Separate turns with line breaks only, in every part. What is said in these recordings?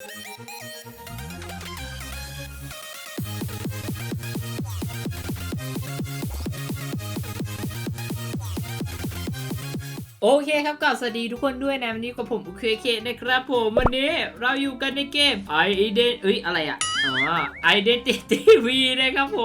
โอเคครับก็สวัสดีทุกคนด้วยนะวันนี้กับผมเคเคนะครับผมวันนี้เราอยู่กันในเกม i d e n เอ้ยอะไรอะอ๋อ Identity V นะครับผ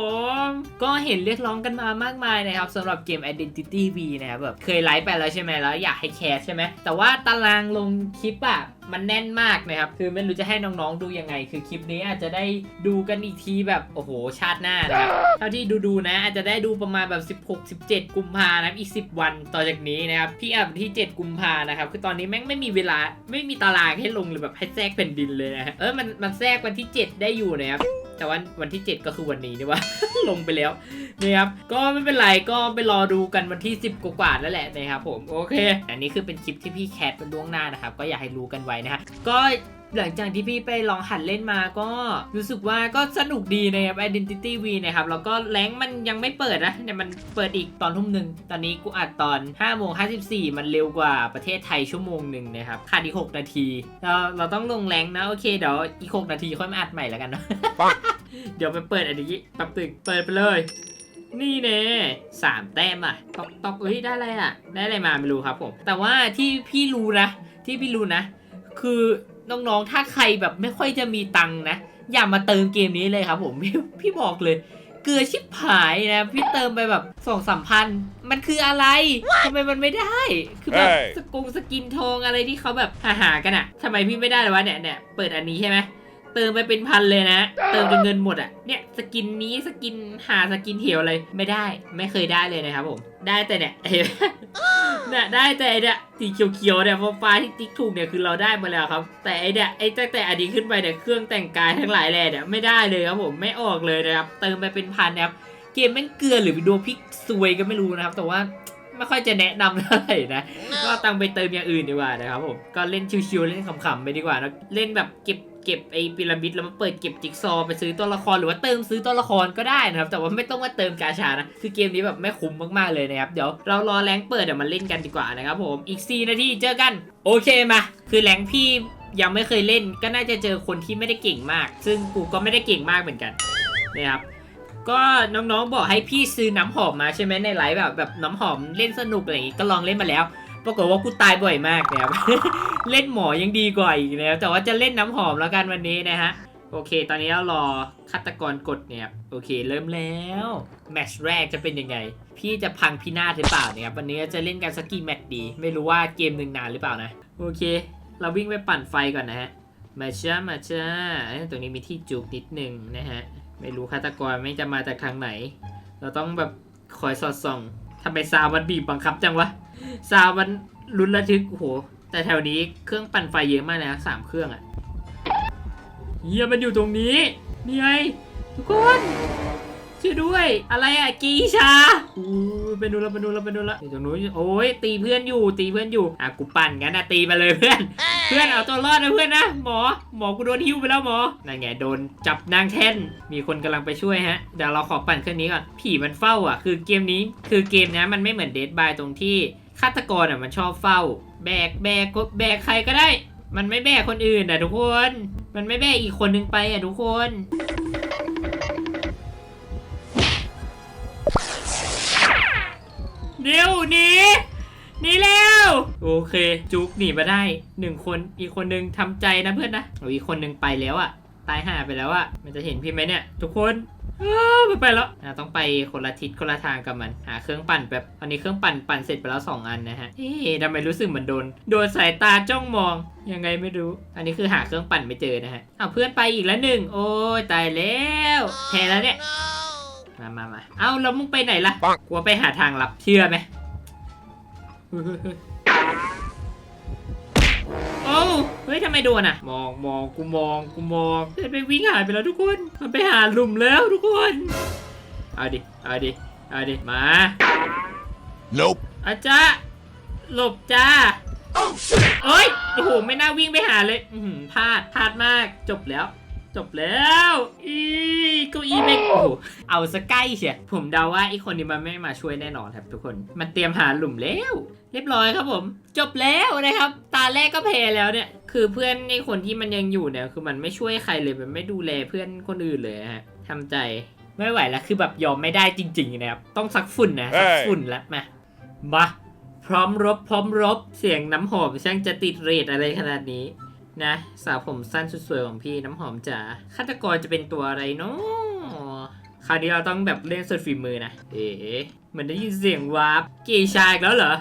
ม ก็เห็นเรียกร้องกันมามากมายนะครับสำหรับเกม Identity V นะครับแบบเคยไลฟ์ไปแล้วใช่ไหมแล้วอยากให้แคสใช่ไหมแต่ว่าตารางลงคลิปอะมันแน่นมากนะครับ คือไม่รู้จะให้น้องๆดูยังไง คือคลิปนี้อาจจะได้ดูกันอีกทีแบบโอ้โหชาติหน้านะครับ เท่าที่ดูๆนะ อาจจะได้ดูประมาณแบบ 16 17 กุมภานะครับอีก 10 วันต่อจากนี้นะครับ พี่อัพที่ 7 กุมภานะครับ คือตอนนี้แม่งไม่มีเวลาไม่มีตารางให้ลงเลยแบบให้แทรกแผ่นดินเลยนะฮะเออมันมันแทรกวันที่ 7 ได้อยู่นะครับ แต่วันวันที่ 7 ก็คือวันนี้นี่ว่า ลงไปแล้วนะครับก็ไม่เป็นไรก็ไปรอดูกันวันที่ 10 กว่าๆแล้วแหละนะครับผมโอเค อันนี้คือเป็นคลิปที่พี่แคทเป็นล่วงหน้านะครับก็อยากให้รู้กันไว้นะฮะก็ หลังจากที่พี่ไปลองหัดเล่นมาก็รู้สึกว่าก็สนุกดีนะครับ Identity V นะครับ แล้วก็แรงค์มันยังไม่เปิดนะเนี่ยมันเปิดอีกตอนทุ่มหนึ่งตอนนี้กูอัดตอน5โมง54 มันเร็วกว่าประเทศไทยชั่วโมงหนึ่งนะครับขาดอีก 6 นาทีเราเราต้องลงแรงค์นะ โอเคเดี๋ยวอีก 6 นาทีค่อยมาอัดใหม่แล้วกันเนาะเดี๋ยวไปเปิดอันนี้แป๊บตึกเปิดไปเลยนี่เน่สามแต้มอะตอกตอกเอ้ยได้อะไรอะ ได้อะไรมาไม่รู้ครับผม แต่ว่าที่พี่รู้นะ ที่พี่รู้นะ คือ น้องๆ ถ้าใครแบบไม่ค่อยจะมีตังค์นะ อย่ามาเติมเกมนี้เลยครับผมพี่พี่บอกเลย เกลือชิบหายนะ พี่เติมไปแบบสองสามพัน มันคืออะไรทำไมมันไม่ได้ คือแบบ
เฮ้ย
สกงสกินทองอะไรที่เขาแบบหาหาๆกันอะทำไมพี่ไม่ได้เลยวะเนี่ยเนี่ยเปิดอันนี้ใช่ไหมเติมไปเป็นพันเลยนะ เติมจนเงินหมดอะเนี่ยสกินนี้สกินหาสกินเหี่ยวอะไรไม่ได้ไม่เคยได้เลยนะครับผม ได้แต่เนี่ยเห็นไหม เนี่ยได้แต่ไอ้เนี่ยสีเขียวๆเนี่ยฟ้าฟ้าที่ติ๊กถูกเนี่ยคือเราได้มาแล้วครับ แต่ไอ้เนี่ยไอ้ตั้งแต่อันนี้ขึ้นไปเนี่ยเครื่องแต่งกายทั้งหลายแหล่เนี่ยไม่ได้เลยครับผมไม่ออกเลยนะครับเติมไปเป็นพันนะครับเกมแม่งเกลือหรือไปดวงพลิกซวยก็ไม่รู้นะครับ แต่ว่าไม่ค่อยจะแนะนำเท่าไหร่นะ ก็เอาตังค์ไปเติมอย่างอื่นดีกว่านะครับผม ก็เล่นชิวๆเล่นขำๆไปดีกว่านะเล่นแบบเก็บ เก็บไอ้พีระมิดแล้วมาเปิดเก็บจิ๊กซอว์ไปซื้อตัวละครหรือว่าเติมซื้อตัวละครก็ได้นะครับ แต่ว่าไม่ต้องมาเติมกาชานะ คือเกมนี้แบบไม่คุ้มมากๆเลยนะครับ เดี๋ยวเรารอแรงเปิดเดี๋ยวมาเล่นกันดีกว่านะครับผม อีก 4 นาทีเจอกัน โอเคมา คือแรงพี่ยังไม่เคยเล่น ก็น่าจะเจอคนที่ไม่ได้เก่งมาก ซึ่งกูก็ไม่ได้เก่งมากเหมือนกันนะครับก็น้องๆบอกให้พี่ซื้อน้ำหอมมาใช่ไหมในไลฟ์แบบแบบน้ำหอมเล่นสนุกอะไรอย่างงี้ก็ลองเล่นมาแล้ว ปรากฏว่ากูตายบ่อยมากนะครับ เล่นหมอยังดีกว่าอีกนะครับแต่ว่าจะเล่นน้ำหอมแล้วกันวันนี้นะฮะ โอเค ตอนนี้เรารอฆาตกรกดเนี่ยโอเค เริ่มแล้ว แมตช์แรกจะเป็นยังไง พี่จะพังพินาศหรือเปล่าเนี่ยครับวันนี้จะเล่นกันสักกี่แมตช์ดี ไม่รู้ว่าเกมหนึ่งนานหรือเปล่านะ โอเค เราวิ่งไปปั่นไฟก่อนนะฮะ มาจ้ามาจ้าเอ้ยตรงนี้มีที่จุกนิดหนึ่งนะฮะ ไม่รู้ฆาตกรไม่จะมาจากทางไหน เราต้องแบบคอยสอดส่องทำไมซาวมันบีบบังคับจังวะ ซาวมันลุ้นระทึกโอ้โห แต่แถวนี้เครื่องปั่นไฟเยอะมากเลยนะสามเครื่องอะเฮียมันอยู่ตรงนี้นี่ไงทุกคนช่วยด้วย อะไรอะกีชาอู้ไปดูและไปดูและไปดูและอยู่ตรงนู้นโอ้ยตีเพื่อนอยู่ตีเพื่อนอยู่อะกูปั่นงั้นนะตีมาเลยเพื่อน เพื่อนเอาตัวรอดนะเพื่อนนะหมอหมอกูโดนหิ้วไปแล้วหมอนั่นไงโดนจับนางแท่นมีคนกำลังไปช่วยฮะเดี๋ยวเราขอปั่นเครื่องนี้ก่อนผีมันเฝ้าอะ คือเกมนี้คือเกมนี้มันไม่เหมือนเดดบายตรงที่ ฆาตกรอะมันชอบเฝ้า แบกแบกแบกใครก็ได้ มันไม่แบกคนอื่นอะทุกคน มันไม่แบกอีกคนนึงไปอะทุกคนเดี๋ยวหนีหนีแล้วโอเค จุกหนีมาได้หนึ่งคนอีกคนนึงทำใจนะเพื่อนนะอีกคนนึงไปแล้วอะ ตายห่าไปแล้วอะมันจะเห็นพี่ไหมเนี่ย ทุกคนอ้าวมันไปแล้วอะต้องไปคนละทิศคนละทางกับมัน หาเครื่องปั่นแบบตอนนี้เครื่องปั่นปั่นเสร็จไปแล้วสองอันนะฮะเอ๊ะทำไมรู้สึกเหมือนโดน โดนสายตาจ้องมอง ยังไงไม่รู้ อันนี้คือหาเครื่องปั่นไม่เจอนะฮะอ้าวเพื่อนไปอีกแล้วหนึ่งโอ้ยตายแล้วแพ้แล้วเนี่ยมามามาเอาแล้วมึงไปไหนล่ะ
ปัง
กลัวไปหาทางลับเชื่อไหม ฮ้ยทำไมโดนอะ มองมองกูมองกูมองเพื่อนไปวิ่งหายไปแล้วทุกคน มันไปหาหลุมแล้วทุกคน เอาดิ เอาดิ เอาดิ มา
Nope.
อาจ้าหลบจ้าเอ้ย โอ้โห ไม่น่าวิ่งไปหาเลย อือหือพลาด พลาดมาก จบแล้ว จบแล้ว อีเก้าอี้แม่งโอ้โหเอาสใกล้เชียผมเดาว่าไอ้คนนี้มันไม่มาช่วยแน่นอนครับทุกคน มันเตรียมหาหลุมแล้ว เรียบร้อยครับผม จบแล้วนะครับ ตาแรกก็แพ้แล้วเนี่ย คือเพื่อนไอ้คนที่มันยังอยู่เนี่ย คือมันไม่ช่วยใครเลย มันไม่ดูแลเพื่อนคนอื่นเลยฮะทำใจไม่ไหวแล้ว คือแบบยอมไม่ได้จริงๆนะครับ ต้องซักฝุ่นนะซักฝุ่นแล้วมา มา พร้อมรบ พร้อมรบ เสียงน้ำหอมช่างจะติดเรทอะไรขนาดนี้ นะสาวผมสั้นสุดสวยของพี่น้ำหอมจ๋าฆาตกรจะเป็นตัวอะไรเนาะคราวนี้เราต้องแบบเล่นสุดฝีมือนะ เอ๋เหมือนได้ยินเสียงวาร์ปกย์ชายแล้วเหรอ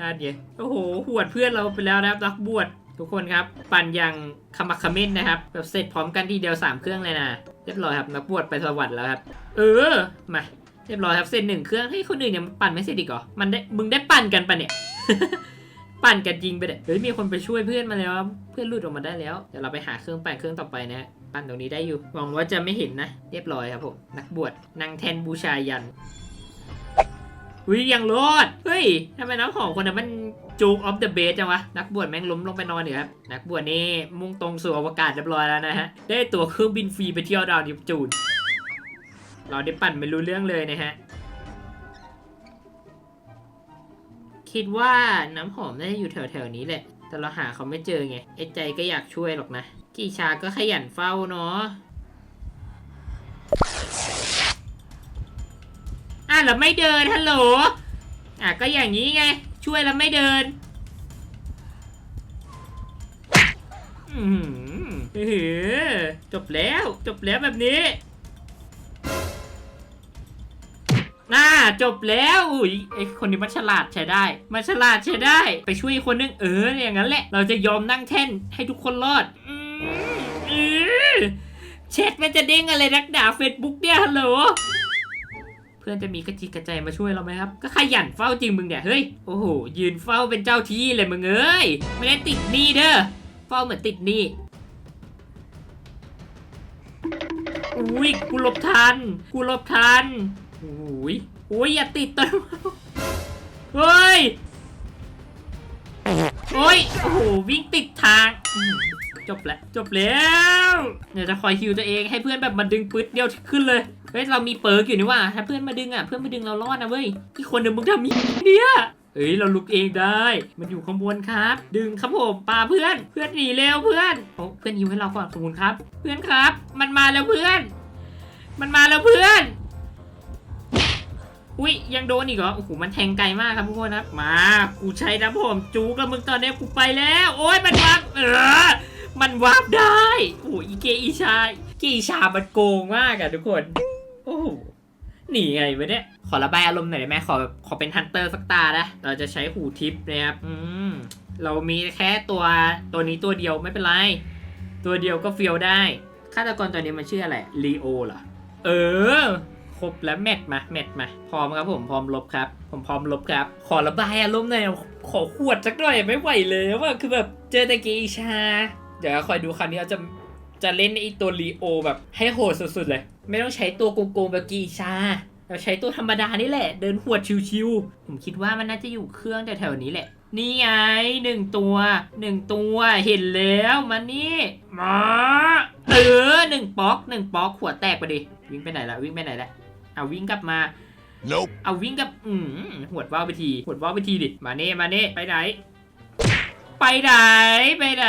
น่าเดียโอ้โหหวดเพื่อนเราไปแล้วนะครับนักบวชทุกคนครับ ปั่นอย่างขมักขม้นนะครับ แบบเสร็จพร้อมกันทีเดียวสามเครื่องเลยนะเรียบร้อยครับนักบวชไปสวรรค์แล้วครับ เออมาเรียบร้อยครับเสร็จหนึ่งเครื่องให้ยคนอื่นยังปั่นไม่เสร็จอีกเหรอมันได้มึงได้ปั่นกันปะเนี่ย ปั่นกันจริงไปเด็เฮ้ยมีคนไปช่วยเพื่อนมาแล้ว เพื่อนหลุดออกมาได้แล้ว เดี๋ยวเราไปหาเครื่องปั่นเครื่องต่อไปนะฮะปั่นตรงนี้ได้อยู่ หวังว่าจะไม่เห็นนะ เรียบร้อยครับผม นักบวชนางแทนบูชายันวิยังรอด เฮ้ยทำไมน้ำหอมคนนั้นมันจูกออฟเดอะเบสจังวะ นักบวชแม่งล้มลงไปนอนอยู่ครับ นักบวชนี่มุ่งตรงสู่อวกาศเรียบร้อยแล้วนะฮะ ได้ตั๋วเครื่องบินฟรีไปเที่ยวดาวนิวจูน เราได้ปั่นไม่รู้เรื่องเลยนะฮะ คิดว่าน้ำหอมน่าจะอยู่แถวๆนี้แหละ แต่เราหาเขาไม่เจอไง ไอ้ใจก็อยากช่วยหรอกนะ กี่ชาก็ขยันเฝ้าเนาะอะแล้วไม่เดินฮัลโหล อะก็อย่างนี้ไง ช่วยแล้วไม่เดิน อือหืออื้อหือจบแล้ว จบแล้วแบบนี้ น่าจบแล้วอุ้ยไอคนนี้มันฉลาดใช้ได้ มันฉลาดใช้ได้ ไปช่วยคนนึงเอออย่างนั้นแหละ เราจะยอมนั่งแท่นให้ทุกคนรอดอืมอือแชทมันจะเด้งอะไรนักด่าเฟซบุ๊กเนี่ยฮัลโหลเพื่อนจะมีกระจิกกระใจมาช่วยเราไหมครับ ก็ขยันเฝ้าจริงมึงเนี่ยเฮ้ยโอ้โหยืนเฝ้าเป็นเจ้าที่เลยมึงเอ้ยไม่ได้ติดหนี้เด้อเฝ้าเหมือนติดหนี้อุ้ยกูหลบทัน กูหลบทัน อุ้ยอุ้ยอย่าติดต้นไม้เฮ้ยโอ้ยโอ้โหวิ่งติดทางจบแล้วจบแล้วเดี๋ยวจะคอยฮิวตัวเองให้เพื่อนแบบมาดึงปึ๊ดเดียวขึ้นเลยเฮ้ยเรามีเปิร์กอยู่นี่ว่าถ้าเพื่อนมาดึงอะเพื่อนมาดึงเรารอดนะเว้ยอีกคนหนึ่งมึงทำยังไงเนี่ยเฮ้ยเราลุกเองได้ มันอยู่ข้างบนครับ ดึงครับผมปาเพื่อน เพื่อนหนีเร็วเพื่อนโอ้เพื่อนฮิวให้เราก่อนขอบคุณครับ เพื่อนครับ มันมาแล้วเพื่อน มันมาแล้วเพื่อน อุ้ยยังโดนอีกเหรอโอ้โหมันแทงไกลมากครับทุกคนครับมากูใช้น้ำผมจูกับมึงตอนนี้กูไปแล้ว โอ้ยมันวาร์ปเออมันวาร์ปได้โอ้โหอีเกอีชาเกอีชามันโกงมากอะทุกคนโอ้โหหนีไงวะเนี่ยขอระบายอารมณ์หน่อยได้ไหมขอแบบขอเป็นฮันเตอร์สักตานะเราจะใช้หูทิปนะครับอืมเรามีแค่ตัวตัวนี้ตัวเดียวไม่เป็นไร ตัวเดียวก็เฟียวได้ฆาตกรตัวนี้มันชื่ออะไรลีโอเหรอเออ ครบแล้วแมทมาแมทมาพร้อมครับผมพร้อมลบครับ ผมพร้อมลบครับ ขอระบายอารมณ์หน่อยขอขวดสักหน่อยไม่ไหวเลยว่าคือแบบเจอแต่กอิชา เดี๋ยวคอยดูคราวนี้เราจะจะเล่นไอตัวลีโอแบบให้โหดสุดๆเลย ไม่ต้องใช้ตัวโกงๆแบบกอิชาเราใช้ตัวธรรมดานี่แหละ เดินหวดชิวๆผมคิดว่ามันน่าจะอยู่เครื่องแถวๆนี้แหละ นี่ไงหนึ่งตัวหนึ่งตัวเห็นแล้วมานี่มาเออหนึ่งป๊อกหนึ่งป๊อกขวดแตกไปดิวิ่งไปไหนละวิ่งไปไหนละ เอาวิ่งกลับมา
Nope.
เอาวิ่งกับอืมหวดว่าวไปทีหวดว่าวไปทีดิ มาเน่ มาเน่ ไปไหน ไปไหน ไปไหน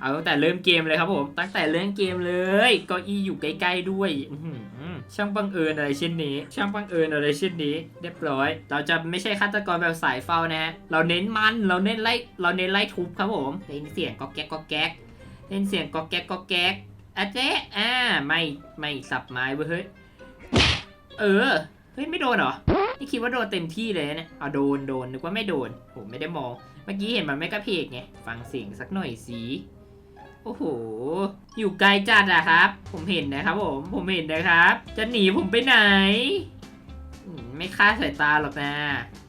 เอาตั้งแต่เริ่มเกมเลยครับผม ตั้งแต่เริ่มเกมเลย เก็อีอยู่ใกล้ๆด้วยอื้อหือช่างบังเอิญอะไรเช่นนี้ ช่างบังเอิญอะไรเช่นนี้ เรียบร้อย เราจะไม่ใช่ฆาตกรแบบสายเฝ้านะฮะ เราเน้นมัน เราเน้นไล่ เราเน้นไล่ทุบครับผมเล่นเสียงก็แก๊กก็แก๊กเล่นเสียงก็แก๊กก็แก๊กอะเจ๊อ่า ไม่ ไม่สับไม้เว้ยเฮ้ย เออ เฮ้ย ไม่โดนเหรอ นี่คิดว่าโดนเต็มที่เลยนะเนี่ยเอาโดน โดน นึกว่าไม่โดน ผมไม่ได้มอง เมื่อกี้เห็นมันไม่กระเพกไง ฟังเสียงสักหน่อยสิ โอ้โห อยู่ไกลจัดอะครับ ผมเห็นนะครับผม ผมเห็นนะครับ จะหนีผมไปไหน ไม่ฆ่าสายตาหรอกนะ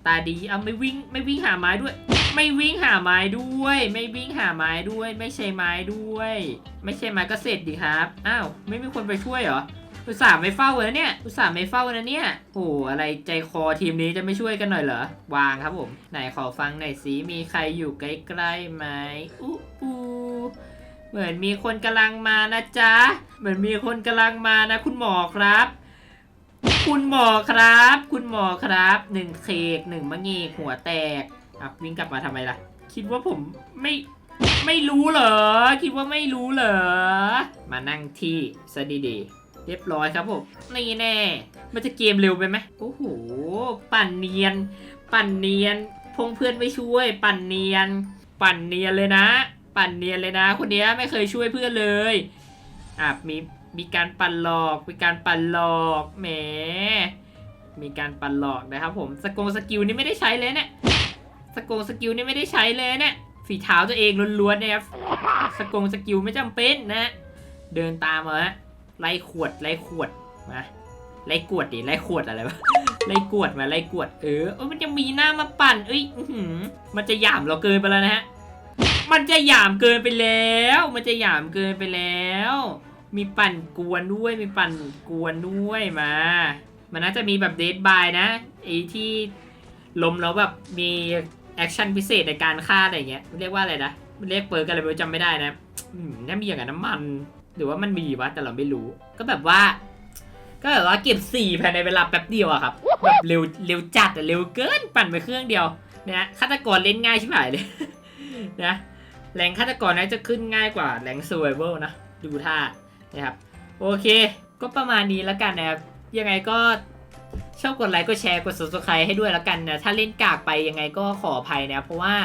ตาดีเอาไม่วิ่ง ไม่วิ่งหาไม้ด้วย ไม่วิ่งหาไม้ด้วย ไม่วิ่งหาไม้ด้วย ไม่ใช่ไม้ด้วย ไม่ใช่ไม้ก็เสร็จดีครับ อ้าว ไม่มีคนไปช่วยเหรอ อุตส่าห์ไม่เฝ้านะเนี่ย อุตส่าห์ไม่เฝ้านะเนี่ย โอ้โหอะไรใจคอทีมนี้จะไม่ช่วยกันหน่อยเหรอ วางครับผม ไหนขอฟังหน่อยสิ มีใครอยู่ใกล้ๆไหมอู้อูเหมือนมีคนกำลังมานะจ๊ะ เหมือนมีคนกำลังมานะ คุณหมอครับ คุณหมอครับ คุณหมอครับหนึ่งเคกหนึ่งมะเงกหัวแตกอะวิ่งกลับมาทำไมล่ะ คิดว่าผมไม่ไม่รู้เหรอ คิดว่าไม่รู้เหรอ มานั่งที่ซะดีๆ เรียบร้อยครับผมนี่แน่ มันจะเกมเร็วไปไหมโอ้โห ปั่นเนียน ปั่นเนียน พงเพื่อนไม่ช่วย ปั่นเนียน ปั่นเนียนเลยนะ ปั่นเนียนเลยนะ คนนี้ไม่เคยช่วยเพื่อนเลย อะมีมีการปั่นหลอก มีการปั่นหลอกแหม มีการปั่นหลอกนะครับผมสกงสกิลนี่ไม่ได้ใช้เลยเนี่ยสกงสกิลนี่ไม่ได้ใช้เลยเนี่ยฝีเท้าตัวเองล้วนๆนะครับสกงสกิลไม่จำเป็นนะ เดินตามมาฮะ ไล่ขวดไล่ขวดมาไล่กวดดิไล่ขวดอะไรวะไล่กวดมาไล่กวดเออเออมันจะมีหน้ามาปั่นเอ้ยอื้อหือมันจะหยามเราเกินไปแล้วนะฮะมันจะหยามเกินไปแล้ว มันจะหยามเกินไปแล้ว มีปั่นกวนด้วยมีปั่นกวนด้วยมา มันน่าจะมีแบบเดทบายนะไอ้ที่ล้มแล้วแบบมีแอคชั่นพิเศษในการฆ่าอะไรเงี้ยเรียกว่าอะไรนะมันเรียกเปิร์กอะไรไม่จำไม่ได้นะอืมน่ามีอย่างนั้นน้ำมัน หรือว่ามันมีวะแต่เราไม่รู้ ก็แบบว่า ก็แบบว่าเก็บสี่ภายในเวลาแป๊บเดียวอะครับแบบเร็วเร็วจัดอะเร็วเกินปั่นไปเครื่องเดียวนะฆาตกรเล่นง่ายชิบหายเลยนะแรงฆาตกรน่าจะขึ้นง่ายกว่าแรง survival นะดูท่านะครับโอเค ก็ประมาณนี้แล้วกันนะครับยังไงก็ชอบกดไลค์กดแชร์กด subscribe ให้ด้วยแล้วกันนะถ้าเล่นกากไปยังไงก็ขออภัยนะเพราะว่า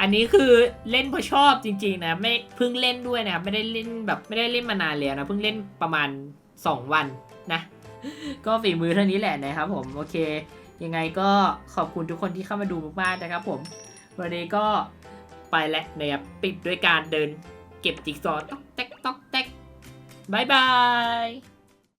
อันนี้คือเล่นเพราะชอบจริงๆนะไม่เพิ่งเล่นด้วยนะครับไม่ได้เล่นแบบไม่ได้เล่นมานานเลยนะเพิ่งเล่นประมาณ 2 วันนะ ก็ฝีมือเท่านี้แหละนะครับผมโอเค ยังไงก็ขอบคุณทุกคนที่เข้ามาดูมากๆนะครับผมวันนี้ก็ไปแล้วนะครับปิดด้วยการเดินเก็บจิ๊กซอว์ต๊อกแต๊กต๊อกแต๊กบายบาย